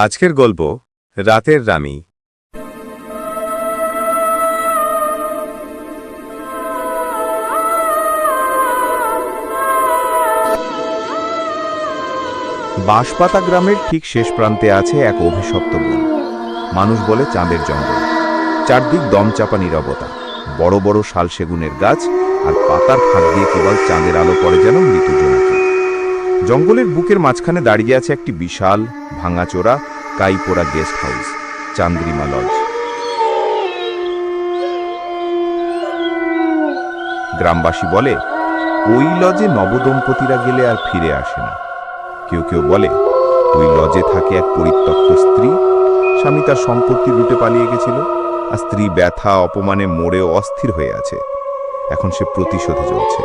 আজকের গল্প, রাতের রানী। বাঁশপাতা গ্রামের ঠিক শেষ প্রান্তে আছে এক অভিশপ্ত বন। মানুষ বলে চাঁদের জঙ্গল। চারদিক দমচাপা নীরবতা। বড় বড় শাল সেগুনের গাছ আর পাতার ফাঁক দিয়ে কেবল চাঁদের আলো পড়ে যেন মৃত জোনাকি জঙ্গলের বুকের মাঝখানে দাঁড়িয়ে আছে একটি বিশাল ভাঙাচোরা কাইপোড়া গেস্ট হাউস, চান্দ্রিমা লজ। গ্রামবাসী বলে, ওই লজে নবদম্পতিরা গেলে আর ফিরে আসে না। কেউ কেউ বলে, ওই লজে থাকে এক পরিত্যক্ত স্ত্রী, স্বামী তার সম্পত্তি লুটে পালিয়ে গেছিল, আর স্ত্রী ব্যথা, অপমানে মরেও অস্থির হয়ে আছে। এখন সে প্রতিশোধে চলছে।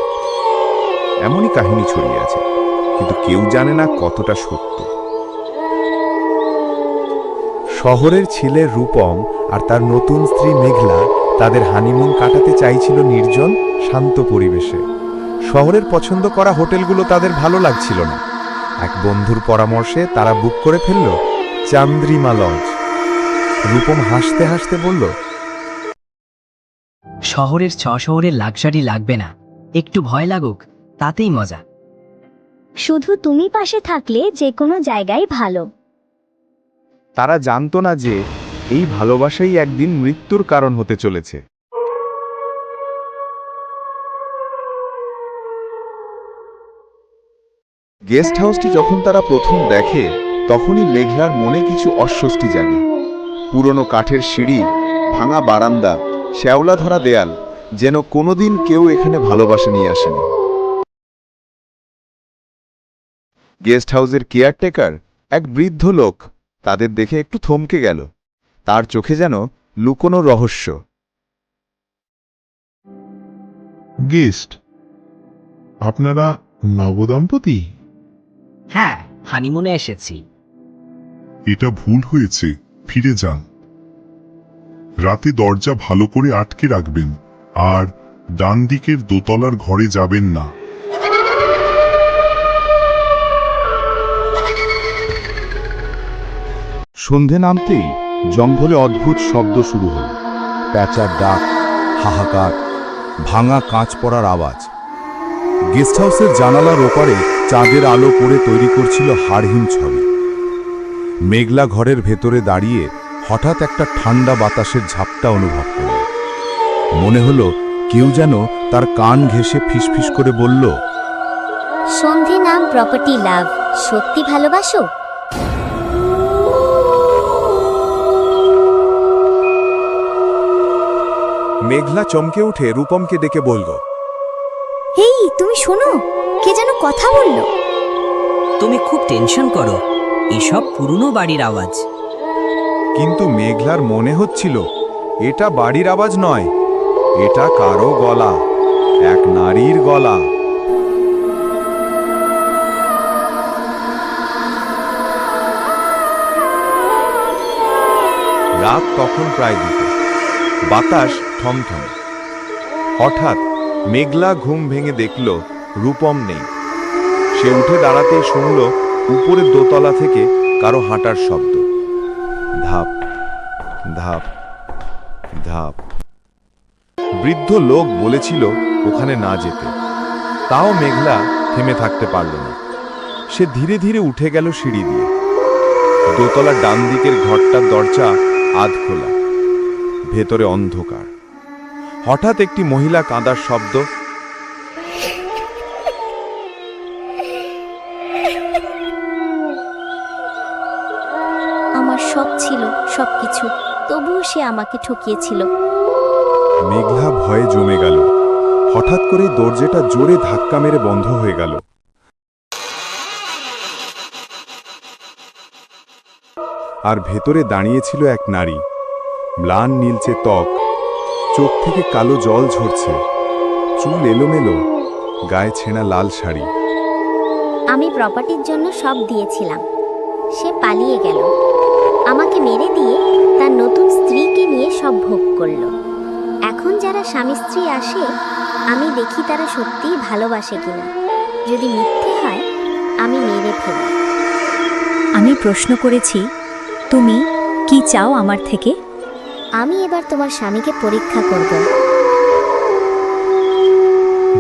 এমনই কাহিনী ছড়িয়ে আছে। কিন্তু কেউ জানে না কতটা সত্য। শহরের ছেলে রূপম আর তার নতুন স্ত্রী মেঘলা তাদের হানিমুন কাটাতে চাইছিল নির্জন, শান্ত পরিবেশে। শহরের পছন্দ করা হোটেলগুলো তাদের ভালো লাগছিল না। এক বন্ধুর পরামর্শে তারা বুক করে ফেলল, চান্দ্রিমা লজ। রূপম হাসতে হাসতে বলল, শহরের ছ শহরের লাক্সারি লাগবে না। একটু ভয় লাগুক, তাতেই মজা। শুধু তুমি পাশে থাকলে যে কোনো জায়গায় ভালো। তারা জানতো না যে এই ভালোবাসাই একদিন মৃত্যুর কারণ হতে চলেছে। গেস্ট হাউসটি যখন তারা প্রথম দেখে, তখনই মেঘলার মনে কিছু অস্বস্তি জাগে। পুরনো কাঠের সিঁড়ি, ভাঙা বারান্দা শ্যাওলা ধরা দেয়াল, যেন কোনোদিন কেউ এখানে ভালোবাসা নিয়ে আসেনি। গেস্ট হাউসের কেয়ারটেকার এক বৃদ্ধ লোক তাদের দেখে একটু থমকে গেল। তার চোখে যেন লুকোনো রহস্য। গেস্ট আপনারা নবদম্পতি? হ্যাঁ হানিমুনে এসেছি। এটা ভুল হয়েছে ফিরে যান। রাতে দরজা ভালো করে আটকে রাখবেন আর ডান দিকের দোতলার ঘরে যাবেন না। সন্ধে নামতেই জঙ্গলে অদ্ভুত শব্দ শুরু হল। প্যাঁচার ডাক, হাহাকার, ভাঙা কাঁচ পড়ার আওয়াজ। গেস্ট হাউসের জানালার ওপারে চাঁদের আলো পড়ে তৈরি করছিল হাড়হীন ছবি। মেঘলা ঘরের ভেতরে দাঁড়িয়ে হঠাৎ একটা ঠান্ডা বাতাসের ঝাপটা অনুভব করল। মনে হলো কেউ যেন তার কান ঘেঁষে ফিসফিস করে বলল, সন্ধি নাম প্রপার্টি লাভ সত্যি ভালোবাসো? মেঘলা চমকে উঠে রূপমকে ডেকে বলল এই তুমি শোনো কে যেন কথা বলল। তুমি খুব টেনশন করো এসব পুরনো বাড়ির আওয়াজ। কিন্তু মেঘলার মনে হচ্ছিল এটা বাড়ির আওয়াজ নয় এটা কারও গলা এক নারীর গলা। রাত তখন প্রায় দুটো। বাতাস থমথমে। হঠাৎ মেঘলা ঘুম ভেঙে দেখল রূপম নেই। সে উঠে দাঁড়াতেই শুনল উপরের দোতলা থেকে কারও হাঁটার শব্দ। ধাপ ধাপ ধাপ। বৃদ্ধ লোক বলেছিল ওখানে না যেতে। তাও মেঘলা থেমে থাকতে পারল না। সে ধীরে ধীরে উঠে গেল সিঁড়ি দিয়ে। দোতলা ডান দিকের ঘরটার দরজা আধ খোলা ভেতরে অন্ধকার। হঠাৎ একটি মহিলা কাঁদার শব্দ। আমার সব ছিল সবকিছু তবুও সে আমাকে ঠকিয়েছিল। মেঘলা ভয়ে জমে গেল। হঠাৎ করে দরজাটা জোরে ধাক্কা মেরে বন্ধ হয়ে গেল। আর ভেতরে দাঁড়িয়েছিল এক নারী। ম্লান নীলচে ত্বক চোখ থেকে কালো জল ঝরছে। চুল এলোমেলো গায়ে ছেঁড়া লাল শাড়ি। আমি প্রপার্টির জন্য সব দিয়েছিলাম। সে পালিয়ে গেল। আমাকে মেরে দিয়ে তার নতুন স্ত্রীকে নিয়ে সব ভোগ করল। এখন যারা স্বামী স্ত্রী আসে আমি দেখি তারা সত্যিই ভালোবাসে কিনা। যদি মিথ্যে হয় আমি মেরে ফেলি। আমি প্রশ্ন করেছি তুমি কি চাও আমার থেকে? আমি এবার তোমার স্বামীকে পরীক্ষা করব।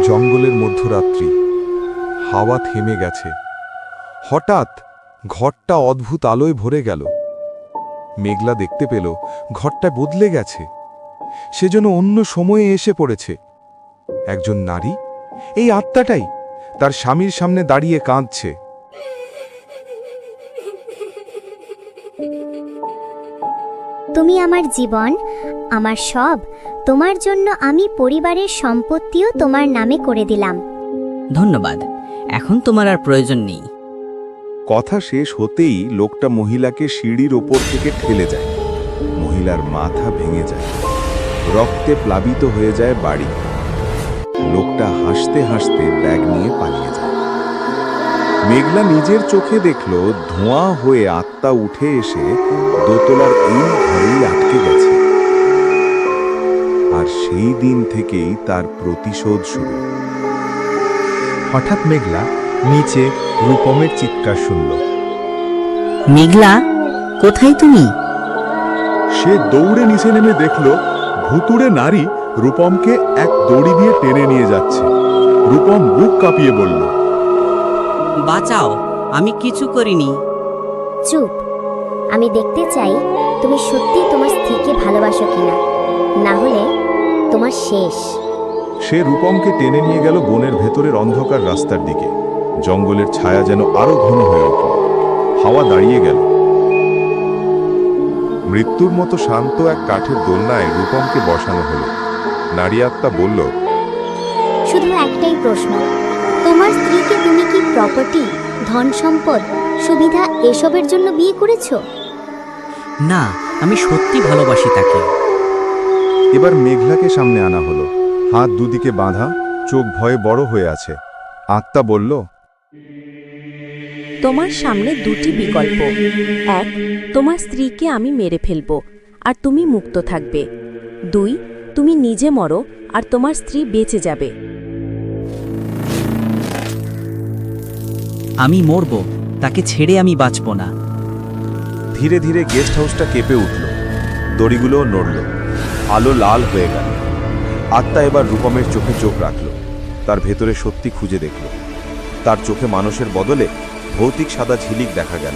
জঙ্গলের মধ্যরাত্রি, হাওয়া থেমে গেছে। হঠাৎ ঘরটা অদ্ভুত আলোয় ভরে গেল। মেঘলা দেখতে পেল, ঘরটা বদলে গেছে। সে যেন অন্য সময়ে এসে পড়েছে। একজন নারী? এই আত্মাটাই তার স্বামীর সামনে দাঁড়িয়ে কাঁদছে। তুমি আমার জীবন আমার সব তোমার জন্য আমি পরিবারের সম্পত্তিও তোমার নামে করে দিলাম। ধন্যবাদ। এখন তোমার আর প্রয়োজন নেই। কথা শেষ হতেই লোকটা মহিলাকে সিঁড়ির ওপর থেকে ঠেলে যায়। মহিলার মাথা ভেঙে যায়। রক্তে প্লাবিত হয়ে যায় বাড়ি। লোকটা হাসতে হাসতে ব্যাগ নিয়ে পালিয়ে যায়। মেঘলা নিজের চোখে দেখল ধোঁয়া হয়ে আত্মা উঠে এসে দোতলার এই ঘরেই আটকে গেছে। আর সেই দিন থেকেই তার প্রতিশোধ শুরু। হঠাৎ মেঘলা নিচে রূপমের চিৎকার শুনল। মেঘলা কোথায় তুমি? সে দৌড়ে নিচে নেমে দেখল ভুতুড়ে নারী রূপমকে এক দড়ি দিয়ে টেনে নিয়ে যাচ্ছে। রূপম বুক কাঁপিয়ে বলল বাঁচাও আমি কিছু করিনি। চুপ। আমি দেখতে চাই তুমি সত্যি তোমার স্ত্রীকে ভালোবাসো কিনা। না হলে তোমার শেষ। সে রূপমকে টেনে নিয়ে গেল বনের ভেতরের অন্ধকার রাস্তার দিকে। জঙ্গলের ছায়া যেন আরও ঘন হয়ে উঠল। হাওয়া দাঁড়িয়ে গেল। মৃত্যুর মতো শান্ত এক কাঠের দোলনায় রূপমকে বসানো হলো। নারী আত্মা বলল শুধু একটাই প্রশ্ন। তোমার স্ত্রীকে তুমি কি প্রপার্টি ধন সম্পদ সুবিধা এসবের জন্য বিয়ে করেছ? না আমি সত্যি ভালোবাসি তাকে। এবার মেঘলাকে সামনে আনা হলো। হাত দুদিকে বাঁধা চোখ ভয়ে বড় হয়ে আছে। আত্মা বলল তোমার সামনে দুটি বিকল্প। এক তোমার স্ত্রীকে আমি মেরে ফেলব আর তুমি মুক্ত থাকবে। দুই তুমি নিজে মরো আর তোমার স্ত্রী বেঁচে যাবে। আমি মরব তাকে ছেড়ে আমি বাঁচব না। ধীরে ধীরে গেস্ট হাউসটা কেঁপে উঠল। দড়িগুলোও নড়ল। আলো লাল হয়ে গেল। আত্মা এবার রূপমের চোখে চোখ রাখল। তার ভেতরে সত্যি খুঁজে দেখল। তার চোখে মানুষের বদলে ভৌতিক সাদা ঝিলিক দেখা গেল।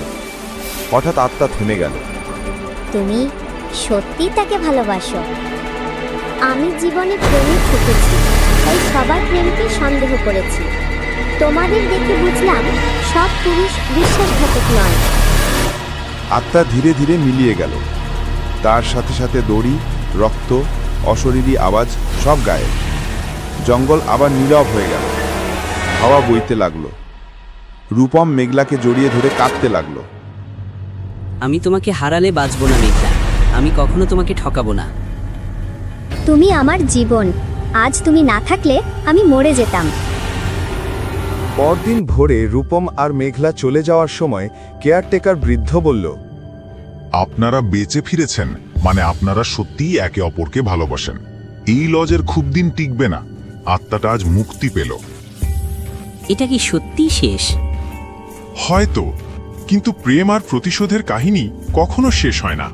হঠাৎ আত্মা থেমে গেল। তুমি সত্যি তাকে ভালোবাসো। আমি জীবনে প্রেমে ঠকেছি তাই সবার প্রেমকে সন্দেহ করেছি। তোমাদের দেখে বুঝলাম সব পুরুষ বিশ্বাসঘাতক নয়। আত্মা ধীরে ধীরে মিলিয়ে গেল। তার সাথে সাথে দড়ি রক্ত অশরীরী আওয়াজ সব গায়েব। জঙ্গল আবার নীরব হয়ে গেল। হাওয়া বইতে লাগল। রূপম মেঘলাকে জড়িয়ে ধরে কাঁদতে লাগল। আমি তোমাকে হারালে বাঁচব না মেঘলা। আমি কখনো তোমাকে ঠকাবো না। তুমি আমার জীবন। আজ তুমি না থাকলে আমি মরে যেতাম। পরদিন ভোরে রূপম আর মেঘলা চলে যাওয়ার সময় কেয়ারটেকার বৃদ্ধ বলল আপনারা বেঁচে ফিরেছেন মানে আপনারা সত্যিই একে অপরকে ভালোবাসেন। এই লজের খুব দিন টিকবে না। আত্মাটা আজ মুক্তি পেল। এটা কি সত্যি শেষ? হয়তো কিন্তু প্রেম আর প্রতিশোধের কাহিনী কখনো শেষ হয় না।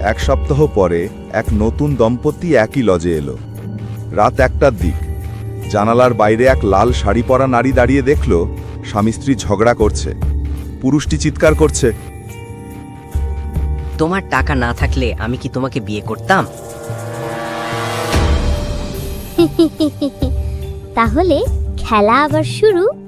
এক সপ্তাহ পরে এক নতুন দম্পতি একই লজে এলো। রাত একটার দিক। জানালার বাইরে এক লাল শাড়ি পরা নারী দাঁড়িয়ে দেখল স্বামী স্ত্রী ঝগড়া করছে। পুরুষটি চিৎকার করছে তোমার টাকা না থাকলে আমি কি তোমাকে বিয়ে করতাম? তাহলে খেলা আবার শুরু।